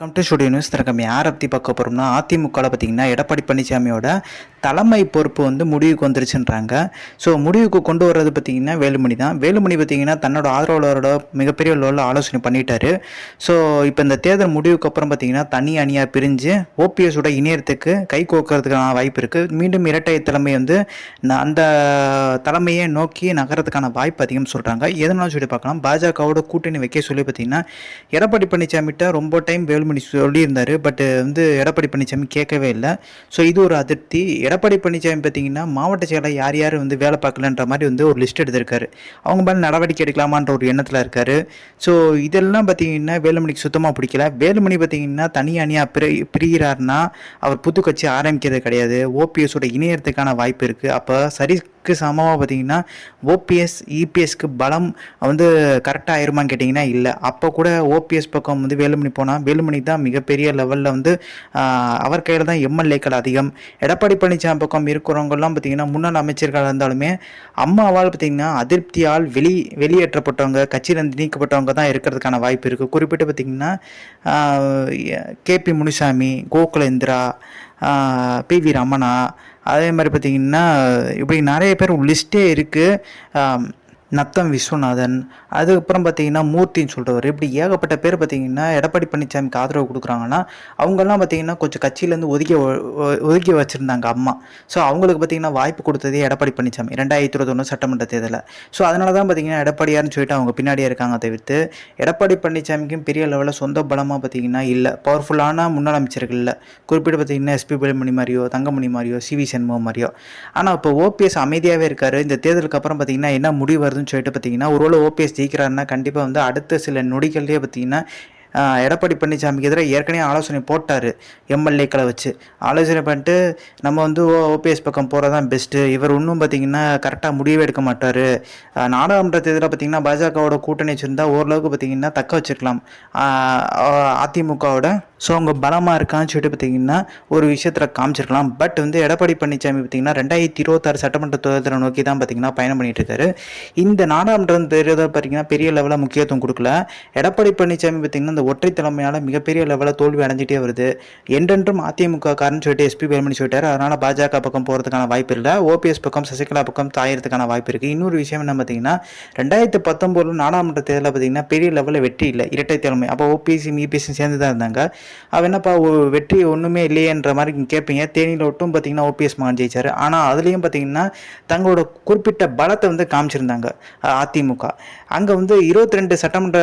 Come to studio news திறக்கம். யாரை பற்றி பார்க்க போகிறோம்னா அதிமுகவில் பார்த்தீங்கன்னா எடப்பாடி பழனிசாமியோட தலைமை பொறுப்பு வந்து முடிவுக்கு வந்துருச்சுன்றாங்க. ஸோ முடிவுக்கு கொண்டு வர்றது பார்த்தீங்கன்னா வேலுமணி தான். வேலுமணி பார்த்தீங்கன்னா தன்னோட ஆதரவாளரோட மிகப்பெரிய லெவலில் ஆலோசனை பண்ணிட்டாரு. ஸோ இப்போ இந்த தேர்தல் முடிவுக்கு அப்புறம் பார்த்தீங்கன்னா தனி அணியாக பிரிஞ்சு ஓபிஎஸோட இணையத்துக்கு கை கோக்கிறதுக்கான வாய்ப்பு இருக்குது மீண்டும் இரட்டை தலைமை வந்து அந்த தலைமையை நோக்கி நகரத்துக்கான வாய்ப்பு அதிகம் சொல்கிறாங்க எதனாலும் சொல்லி பார்க்கலாம். பாஜகவோட கூட்டணி வைக்க சொல்லி பார்த்தீங்கன்னா எடப்பாடி பழனிசாமிகிட்ட ரொம்ப டைம் வேலு வேலுமணி சொல்லியிருந்தார் பட் வந்து எடப்பாடி பழனிசாமி கேட்கவே இல்லை. ஸோ இது ஒரு அதிருப்தி. எடப்பாடி பழனிசாமி பார்த்தீங்கன்னா மாவட்ட செயலாளர் யார் யார் வந்து வேலை பார்க்கலன்ற மாதிரி வந்து ஒரு லிஸ்ட் எடுத்திருக்காரு. அவங்க மேலே நடவடிக்கை எடுக்கலாமான்ற ஒரு எண்ணத்தில் இருக்கார். ஸோ இதெல்லாம் பார்த்தீங்கன்னா வேலுமணிக்கு சுத்தமாக பிடிக்கல. வேலுமணி பார்த்தீங்கன்னா தனி அணியாக பிரி பிரிகிறாருன்னா அவர் புது கட்சி ஆரம்பிக்கிறது கிடையாது. ஓபிஎஸோட இணையறதுக்கான வாய்ப்பு இருக்குது அப்போ சரி அதுக்கு சமமாக பார்த்தீங்கன்னா ஓபிஎஸ் இபிஎஸ்க்கு பலம் வந்து கரெக்டாக ஆயிருமான்னு கேட்டிங்கன்னா இல்லை. அப்போ கூட ஓபிஎஸ் பக்கம் வந்து வேலுமணி போனால் வேலுமணி தான் மிகப்பெரிய லெவலில் வந்து அவர் கையில் தான் எம்எல்ஏக்கள் அதிகம். எடப்பாடி பழனிசாமி பக்கம் இருக்கிறவங்கலாம் பார்த்தீங்கன்னா முன்னாள் அமைச்சர்கள் இருந்தாலுமே அம்மாவால் பார்த்தீங்கன்னா அதிருப்தியால் வெளி வெளியேற்றப்பட்டவங்க கட்சியிலிருந்து நீக்கப்பட்டவங்க தான் இருக்கிறதுக்கான வாய்ப்பு இருக்குது குறிப்பிட்டு பார்த்தீங்கன்னா KP Munusamy Gokulendra P V Ramana அதே மாதிரி பார்த்திங்கன்னா இப்படி நிறைய பேர் லிஸ்ட்டே இருக்குது நத்தம் விஸ்வநாதன் அதுக்கப்புறம் பார்த்தீங்கன்னா மூர்த்தின்னு சொல்கிறவர் இப்படி ஏகப்பட்ட பேர் பார்த்தீங்கன்னா எடப்பாடி பழனிசாமிக்கு ஆதரவு கொடுக்குறாங்கன்னா அவங்கெல்லாம் பார்த்தீங்கன்னா கொஞ்சம் கட்சியிலேருந்து ஒதுக்கி ஒ- ஒதுக்கி வச்சுருந்தாங்க அம்மா. ஸோ அவங்களுக்கு பார்த்தீங்கன்னா வாய்ப்பு கொடுத்ததே எடப்பாடி பழனிசாமி ரெண்டாயிரத்தி இருபத்தொன்று சட்டமன்ற தேர்தலில். ஸோ அதனால தான் பார்த்தீங்கன்னா எடப்பாடியார்னு சொல்லிட்டு அவங்க பின்னாடியே இருக்காங்க தவிர்த்து எடப்பாடி பழனிசாமிக்கும் பெரிய லெவலில் சொந்த பலமாக பார்த்தீங்கன்னா இல்லை. பவர்ஃபுல்லான முன்னாள் அமைச்சர்கள் இல்லை. குறிப்பிட்டு பார்த்தீங்கன்னா எஸ்பி வேலுமணி மாதிரியோ தங்கமணி மாதிரியோ சி வி சண்முகம் மாதிரியோ. ஆனால் இப்போ ஓபிஎஸ் அமைதியாகவே இருக்கார். இந்த தேர்தலுக்கு அப்புறம் பார்த்தீங்கன்னா என்ன முடிவு வருதுன்னு சொல்லிட்டு பார்த்தீங்கன்னா ஒருவேளை ஓபிஎஸ் ஜெயிக்கிறாருன்னா கண்டிப்பாக வந்து அடுத்த சில நொடிகள்லேயே பார்த்தீங்கன்னா எடப்பாடி பழனிசாமிக்கு எதிராக ஏற்கனவே ஆலோசனை போட்டார் எம்எல்ஏக்களை வச்சு. ஆலோசனை பண்ணிட்டு நம்ம வந்து ஓபிஎஸ் பக்கம் போகிறது தான் பெஸ்ட்டு இவர் இன்னும் பார்த்தீங்கன்னா கரெக்டாக முடிவே எடுக்க மாட்டார். நாடாளுமன்ற தேர்தலில் பார்த்தீங்கன்னா பாஜகவோட கூட்டணி வச்சுருந்தா ஓரளவுக்கு பார்த்தீங்கன்னா தக்க வச்சுருக்கலாம். அதிமுகவோட ஸோ அவங்க பலமாக இருக்கான்னு சொல்லிட்டு பார்த்தீங்கன்னா ஒரு விஷயத்தில் காமிச்சிருக்கலாம். பட் வந்து எடப்பாடி பழனிசாமி பார்த்தீங்கன்னா ரெண்டாயிரத்தி இருபத்தாறு சட்டமன்ற தேர்தலை நோக்கி தான் பார்த்தீங்கன்னா பயணம் பண்ணிட்டு இருக்காரு இந்த நாடாளுமன்ற தேர்தல் பார்த்தீங்கன்னா பெரிய லெவலில் முக்கியத்துவம் கொடுக்கல. எடப்பாடி பழனிசாமி பார்த்தீங்கன்னா இந்த ஒற்றை தலைமையால் மிகப்பெரிய லெவலில் தோல்வி அடைஞ்சிட்டே வருது. என்றென்றும் அதிமுக காரன்னு சொல்லிட்டு எஸ்பி வேலுமணி சொல்லிட்டாரு. அதனால் பாஜக பக்கம் போகிறதுக்கான வாய்ப்பு இல்லை. ஓபிஎஸ் பக்கம் சசிகலா பக்கம் தாயறதுக்கான வாய்ப்பு இருக்குது இன்னொரு விஷயம் என்ன பார்த்தீங்கன்னா ரெண்டாயிரத்து பத்தொம்போதில் நாடாளுமன்ற தேர்தலில் பார்த்தீங்கன்னா பெரிய லெவலில் வெற்றி இல்லை. இரட்டை தலைமை. அப்போ ஓபிஎஸ்சியும் இபிஎஸ்சியும் சேர்ந்து தான் இருந்தாங்க. அவள் என்னப்பா ஒரு வெற்றி ஒன்றுமே இல்லையேன்ற மாதிரி கேட்பீங்க தேனியில் ஒட்டும் பார்த்தீங்கன்னா ஓபிஎஸ் மகன் ஜெயிச்சார். ஆனால் அதுலேயும் பார்த்தீங்கன்னா தங்களோட குறிப்பிட்ட பலத்தை வந்து காமிச்சிருந்தாங்க அதிமுக. அங்கே வந்து இருபத்தி ரெண்டு சட்டமன்ற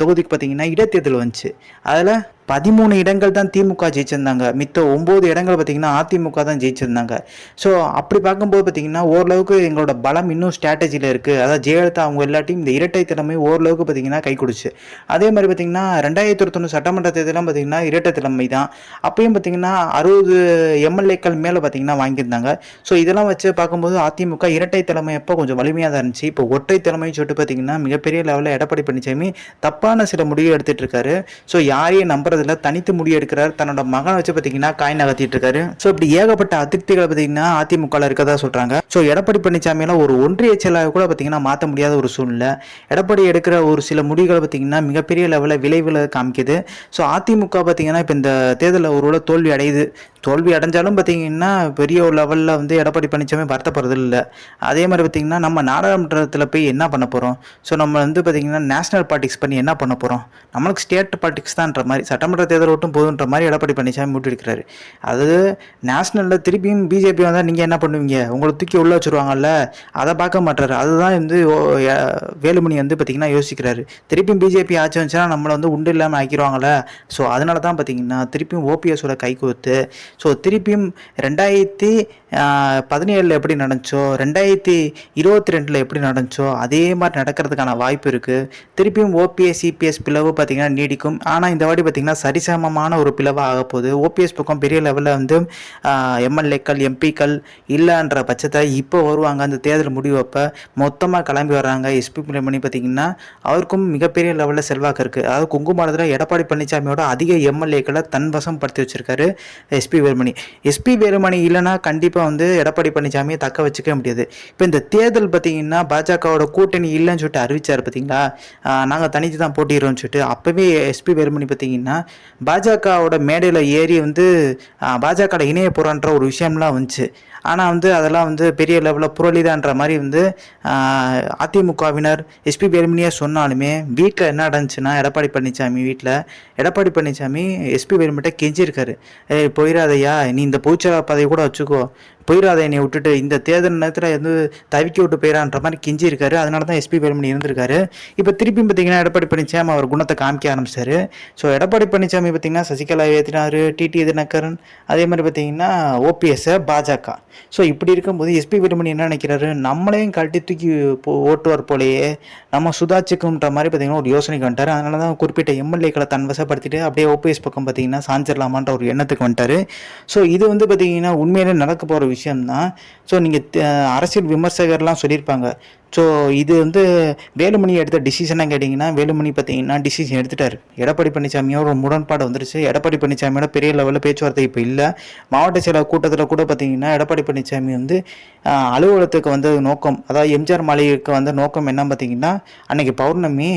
தொகுதிக்கு பார்த்தீங்கன்னா இடைத்தேர்தல் வந்துச்சு. அதில் பதிமூணு இடங்கள் தான் திமுக ஜெயிச்சிருந்தாங்க. மித்த ஒம்பது இடங்கள் பார்த்தீங்கன்னா அதிமுக தான் ஜெயிச்சிருந்தாங்க. ஸோ அப்படி பார்க்கும்போது பார்த்தீங்கன்னா ஓரளவுக்கு எங்களோட பலம் இன்னும் ஸ்ட்ராட்டஜியில் இருக்குது அதாவது ஜெயலலிதா அவங்க எல்லாத்தையும் இந்த இரட்டை திறமை ஓரளவுக்கு பார்த்தீங்கன்னா கை கொடுச்சு. அதே மாதிரி பார்த்தீங்கன்னா ரெண்டாயிரத்தி இருபத்தொன்று சட்டமன்ற தேர்தலாம் பார்த்தீங்கன்னா இரட்டை திறமை தான். அப்பயும் பார்த்தீங்கன்னா அறுபது எம்எல்ஏக்கள் மேலே பார்த்தீங்கன்னா வாங்கியிருந்தாங்க. ஸோ இதெல்லாம் வச்சு பார்க்கும்போது அதிமுக இரட்டை தலைமை அப்போ கொஞ்சம் வலிமையாக தான் இருந்துச்சு. இப்போ ஒற்றை தலைமைன்னு சொல்லிட்டு பார்த்தீங்கன்னா மிகப்பெரிய லெவலில் எடப்பாடி பழனிசாமி தப்பான சில முடிவு எடுத்துகிட்டு இருக்காரு. ஸோ யாரையும் நம்புறதில்ல தனித்து முடிவு எடுக்கிறார். தன்னோட மகனை வச்சு பார்த்தீங்கன்னா காய் நகர்த்திட்டு இருக்காரு. ஸோ இப்படி ஏகப்பட்ட அதிருப்திகளை பார்த்தீங்கன்னா அதிமுகவில் இருக்கதா சொல்கிறாங்க ஸோ எடப்பாடி பழனிசாமியெல்லாம் ஒரு ஒன்றிய செயலாக கூட பார்த்தீங்கன்னா மாற்ற முடியாத ஒரு சூழ்நிலை. எடப்பாடி எடுக்கிற ஒரு சில முடிவுகளை பார்த்தீங்கன்னா மிகப்பெரிய லெவலில் விளைவில் காமிக்குது. ஸோ அதிமுக பார்த்தீங்கன்னா இப்போ இந்த தேர்தலில் ஒரு தோல்வி அடையுது. தோல்வி அடைஞ்சாலும் பார்த்தீங்கன்னா பெரிய ஒரு லெவலில் வந்து எடப்பாடி பழனிசாமி வருத்தப்படுறது இல்லை அதே மாதிரி பார்த்தீங்கன்னா நம்ம நாடாளுமன்றத்தில் போய் என்ன பண்ண போகிறோம் ஸோ நம்ம வந்து பார்த்தீங்கன்னா நேஷனல் பாலிடிக்ஸ் பண்ணி என்ன பண்ண போகிறோம் நம்மளுக்கு ஸ்டேட் பாலிடிக்ஸ் தான்ன்ற மாதிரி சட்டமன்ற தேர்தல் ஓட்டும் போதுன்ற மாதிரி எடப்பாடி பழனிசாமி விட்டுருக்கிறாரு அது நேஷனலில் திருப்பியும் பிஜேபி வந்தால் நீங்கள் என்ன பண்ணுவீங்க? உங்களை தூக்கி உள்ள வச்சுருவாங்கல்ல? அதை பார்க்க மாட்டாரு. அதுதான் வந்து வேலுமணி வந்து பார்த்திங்கன்னா யோசிக்கிறாரு. திருப்பியும் பிஜேபி ஆட்சி வந்துச்சுன்னா நம்மளை வந்து உண்டு இல்லாமல் ஆக்கிடுவாங்கல்ல ஸோ அதனால தான் பார்த்தீங்கன்னா திருப்பியும் ஓபிஎஸோட கைகோர்த்து ஸோ திருப்பியும் ரெண்டாயிரத்தி பதினேழில் எப்படி நடந்துச்சோ ரெண்டாயிரத்தி இருபத்தி ரெண்டில் எப்படி நடந்துச்சோ அதே மாதிரி நடக்கிறதுக்கான வாய்ப்பு இருக்குது திருப்பியும் ஓபிஎஸ் சிபிஎஸ் பிளவு பார்த்திங்கன்னா நீடிக்கும். ஆனால் இந்த வாட்டி பார்த்தீங்கன்னா சரிசமமான ஒரு பிளவாக ஆக போகுது. ஓபிஎஸ் பக்கம் பெரிய லெவலில் வந்து எம்எல்ஏக்கள் எம்பிக்கள் இல்லைன்ற பட்சத்தை இப்போ வருவாங்க. அந்த தேர்தல் முடிவப்போ மொத்தமாக கிளம்பி வர்றாங்க. எஸ்பி பிள்ளைமணி பார்த்திங்கன்னா அவருக்கும் மிகப்பெரிய லெவலில் செல்வாக்கு இருக்குது அதாவது குங்குமத்தில் எடப்பாடி பழனிசாமியோட அதிக எம்எல்ஏக்களை தன் வசம் படுத்தி வச்சுருக்காரு எஸ்பி வேலுமணி. எஸ்பி வேலுமணி இல்லைன்னா கண்டிப்பாக வந்து எடப்பாடி பழனிசாமியை தக்க வச்சுக்க முடியாது. இப்போ இந்த தேர்தல் பார்த்தீங்கன்னா பாஜகவோட கூட்டணி இல்லைன்னு சொல்லிட்டு அறிவிச்சார் பார்த்தீங்களா நாங்கள் தனித்து தான் போட்டிடுறோம்னு சொல்லிட்டு. அப்போவே எஸ்பி வேலுமணி பார்த்தீங்கன்னா பாஜகவோட மேடையில் ஏறி வந்து பாஜக இணைய போகிறான்ற ஒரு விஷயம்லாம் வந்துச்சு. ஆனால் வந்து அதெல்லாம் வந்து பெரிய லெவலில் புரளிதான்ற மாதிரி வந்து அதிமுகவினர் எஸ்பி வேலுமணியாக சொன்னாலுமே வீட்டில் என்ன நடந்துச்சுன்னா எடப்பாடி பழனிசாமி வீட்டில் எடப்பாடி பழனிசாமி எஸ்பி வேலுமணிட்ட கெஞ்சிருக்காரு ஏய் போயிடாதய்யா நீ இந்த பூச்சா பதவி கூட வச்சுக்கோ. போயிடாத என்னை விட்டுட்டு. இந்த தேர்தல் நேரத்தில் வந்து தவிக்க விட்டு போயிடான்ற மாதிரி கெஞ்சி இருக்காரு அதனால தான் எஸ்பி வேலுமணி இருந்திருக்காரு. இப்போ திருப்பி பார்த்தீங்கன்னா எடப்பாடி பழனிசாமி அவர் குணத்தை காமிக்க ஆரம்பிச்சாரு. ஸோ எடப்பாடி பழனிசாமி பார்த்தீங்கன்னா சசிகலா ஏற்றினார் டிடி தினகரன் அதே மாதிரி பார்த்தீங்கன்னா ஓபிஎஸ்ஸை பாஜக. ஸோ இப்படி இருக்கும்போது எஸ்பி வேலுமணி என்ன நினைக்கிறாரு? நம்மளையும் கழட்டி தூக்கி போ- ஓட்டுவார் போலேயே நம்ம சுதாச்சிக்குன்ற மாதிரி பார்த்தீங்கன்னா ஒரு யோசனைக்கு வந்துட்டார். அதனால தான் குறிப்பிட்ட எம்எல்ஏக்களை தன் வசப்படுத்திட்டு அப்படியே ஓபிஎஸ் பக்கம் பார்த்தீங்கன்னா சாஞ்சிடலாமான்ற ஒரு எண்ணத்துக்கு வந்துட்டார். ஸோ இது வந்து பார்த்தீங்கன்னா உண்மையிலே நடக்க போகிற விஷயம்தான் ஸோ நீங்கள் அரசியல் விமர்சகர்லாம் சொல்லியிருப்பாங்க ஸோ இது வந்து வேலுமணி எடுத்த டிசிஷனாக கேட்டிங்கன்னா வேலுமணி பார்த்தீங்கன்னா டிசிஷன் எடுத்துட்டார். எடப்பாடி பழனிசாமியோட ஒரு முரண்பாடு வந்துருச்சு. எடப்பாடி பழனிசாமியோட பெரிய லெவலில் பேச்சுவார்த்தை இப்போ இல்லை. மாவட்ட செயலர் கூட்டத்தில் கூட பார்த்தீங்கன்னா எடப்பாடி பழனிசாமி வந்து அலுவலகத்துக்கு வந்த நோக்கம் அதாவது எம்ஜிஆர் மாளிகைக்கு வந்த நோக்கம் என்ன பார்த்தீங்கன்னா அன்னைக்கு பௌர்ணமி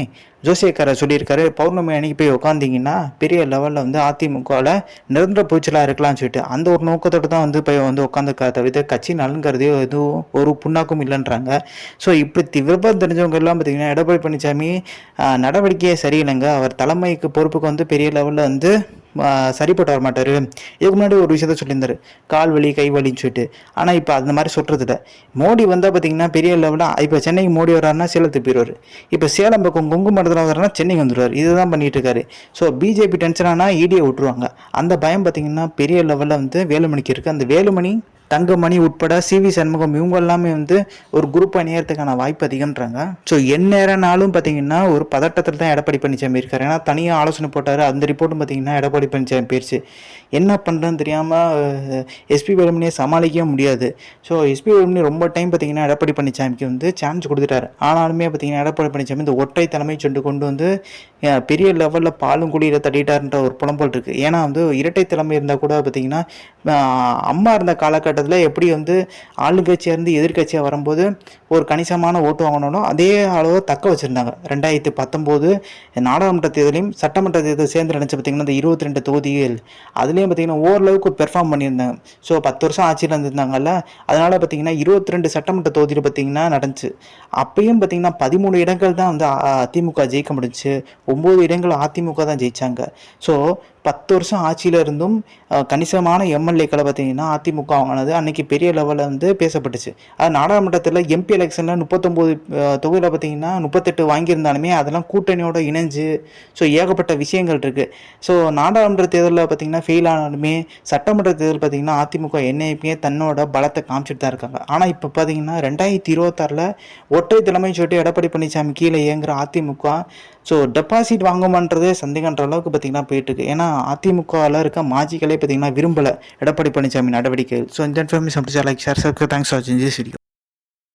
ஜோசியக்காரர் சொல்லியிருக்காரு பௌர்ணமி அன்னைக்கு போய் உட்காந்திங்கன்னா பெரிய லெவலில் வந்து அதிமுகவில் நிரந்தர பூச்சலாக இருக்கலாம்னு சொல்லிட்டு அந்த ஒரு நோக்கத்தோடு தான் வந்து போய் வந்து உட்காந்துருக்கா தவிர கட்சி நலுங்கிறதே எதுவும் ஒரு புண்ணாக்கும் இல்லைன்றாங்க. ஸோ இப்படி விருப்பம் தெரிஞ்சவங்க எல்லாம் பார்த்தீங்கன்னா எடப்பாடி பழனிசாமி நடவடிக்கையே சரியில்லைங்க. அவர் தலைமைக்கு பொறுப்புக்கு வந்து பெரிய லெவலில் வந்து சரிப்பட்டு வர மாட்டார். இதுக்கு முன்னாடி ஒரு விஷயத்த சொல்லியிருந்தாரு. கால் வலி கை வலின்னு சொல்லிட்டு. ஆனால் இப்போ அந்த மாதிரி சொல்கிறதில்ல மோடி வந்தால் பார்த்தீங்கன்னா பெரிய லெவலில் இப்போ சென்னைக்கு மோடி வர்றாருன்னா சேலத்துக்கு போயிடுவார் இப்போ சேலம் பக்கம் கொங்கு மண்டலத்தில் வர்றாருன்னா சென்னைக்கு வந்துடுவார் இதுதான் பண்ணிட்டு இருக்காரு. ஸோ பிஜேபி டென்ஷனானா இடியை விட்டுருவாங்க. அந்த பயம் பார்த்தீங்கன்னா பெரிய லெவலில் வந்து வேலுமணிக்கு இருக்குது அந்த வேலுமணி தங்கமணி உட்பட சிவி சண்முகம் இவங்க எல்லாமே வந்து ஒரு குரூப் அணியறதுக்கான வாய்ப்பு அதிகம்ன்றாங்க. ஸோ எந்நேரனாலும் பார்த்தீங்கன்னா ஒரு பதட்டத்தில் தான் எடப்பாடி பழனிசாமி இருக்கார். ஏன்னா தனியாக ஆலோசனை போட்டார். அந்த ரிப்போர்ட்டும் பார்த்தீங்கன்னா எடப்பாடி பழனிசாமி போயிடுச்சு என்ன பண்ணுறதுன்னு தெரியாமல் எஸ்பி வேலுமணியை சமாளிக்கவே முடியாது. ஸோ எஸ்பி வேலுமணி ரொம்ப டைம் பார்த்தீங்கன்னா எடப்பாடி பழனிசாமிக்கு வந்து சான்ஸ் கொடுத்துட்டாரு. ஆனாலுமே பார்த்தீங்கன்னா எடப்பாடி பழனிசாமி இந்த ஒற்றை தலைமை சொண்டு கொண்டு வந்து பெரிய லெவலில் பாலும் குடியில் தட்டிட்டாருன்ற ஒரு புலம்பல் இருக்குது ஏன்னா வந்து இரட்டை தலைமை இருந்தால் கூட பார்த்தீங்கன்னா அம்மா இருந்த காலகட்டத்தில் எப்படி வந்து ஆளுங்கட்சியிலேருந்து இருந்து வரும்போது ஒரு கணிசமான ஓட்டு வாங்கினாலும் அதே அளவு தக்க வச்சுருந்தாங்க. ரெண்டாயிரத்தி பத்தொம்போது நாடாளுமன்ற தேர்தலையும் சட்டமன்ற தேர்தல் சேர்ந்து நினச்சி பார்த்தீங்கன்னா இந்த இருபத்தி ரெண்டு தொகுதிகள் அதுலேயும் பார்த்தீங்கன்னா ஓரளவுக்கு பெர்ஃபார்ம் பண்ணியிருந்தாங்க. ஸோ பத்து வருஷம் ஆட்சியில் இருந்திருந்தாங்கல்ல அதனால் பார்த்திங்கன்னா இருபத்தி ரெண்டு சட்டமன்ற தொகுதியில் பார்த்திங்கன்னா நடந்துச்சு. அப்பயும் பார்த்திங்கன்னா பதிமூணு இடங்கள் தான் வந்து அதிமுக ஜெயிக்க முடிஞ்சுச்சு ஒம்பது இடங்கள் அதிமுக தான் ஜெயிச்சாங்க. ஸோ பத்து வருஷம் ஆட்சியில் இருந்தும் கணிசமான எம்எல்ஏக்களை பார்த்தீங்கன்னா அதிமுக வாங்கினது அன்னைக்கு பெரிய லெவலில் வந்து பேசப்பட்டுச்சு. அது நாடாளுமன்றத்தில் எம்பி எலெக்ஷனில் முப்பத்தொம்போது தொகுதியில் பார்த்தீங்கன்னா முப்பத்தெட்டு வாங்கியிருந்தாலுமே அதெல்லாம் கூட்டணியோட இணைஞ்சு ஸோ ஏகப்பட்ட விஷயங்கள் இருக்குது ஸோ நாடாளுமன்ற தேர்தலில் பார்த்தீங்கன்னா ஃபெயில் ஆனாலுமே சட்டமன்ற தேர்தல் பார்த்தீங்கன்னா அதிமுக என்னைக்குமே தன்னோட பலத்தை காமிச்சிட்டு தான் இருக்காங்க. ஆனால் இப்போ பார்த்தீங்கன்னா ரெண்டாயிரத்தி இருபத்தாறில் ஒற்றை தலைமைன்னு சொல்லிட்டு எடப்பாடி பழனிசாமி கீழே இயங்குகிற அதிமுக ஸோ டெபாசிட் வாங்குமான்றதே சந்தேகன்ற அளவுக்கு பார்த்தீங்கன்னா போயிட்டுருக்கு ஏன்னா அதிமுகவில் இருக்க மாஜிகளே பார்த்தீங்கன்னா விரும்பலை. எடப்பாடி பழனிசாமி நடவடிக்கை ஸோ இந்த information like share thanks for வாட்சிங் திஸ் வீடியோ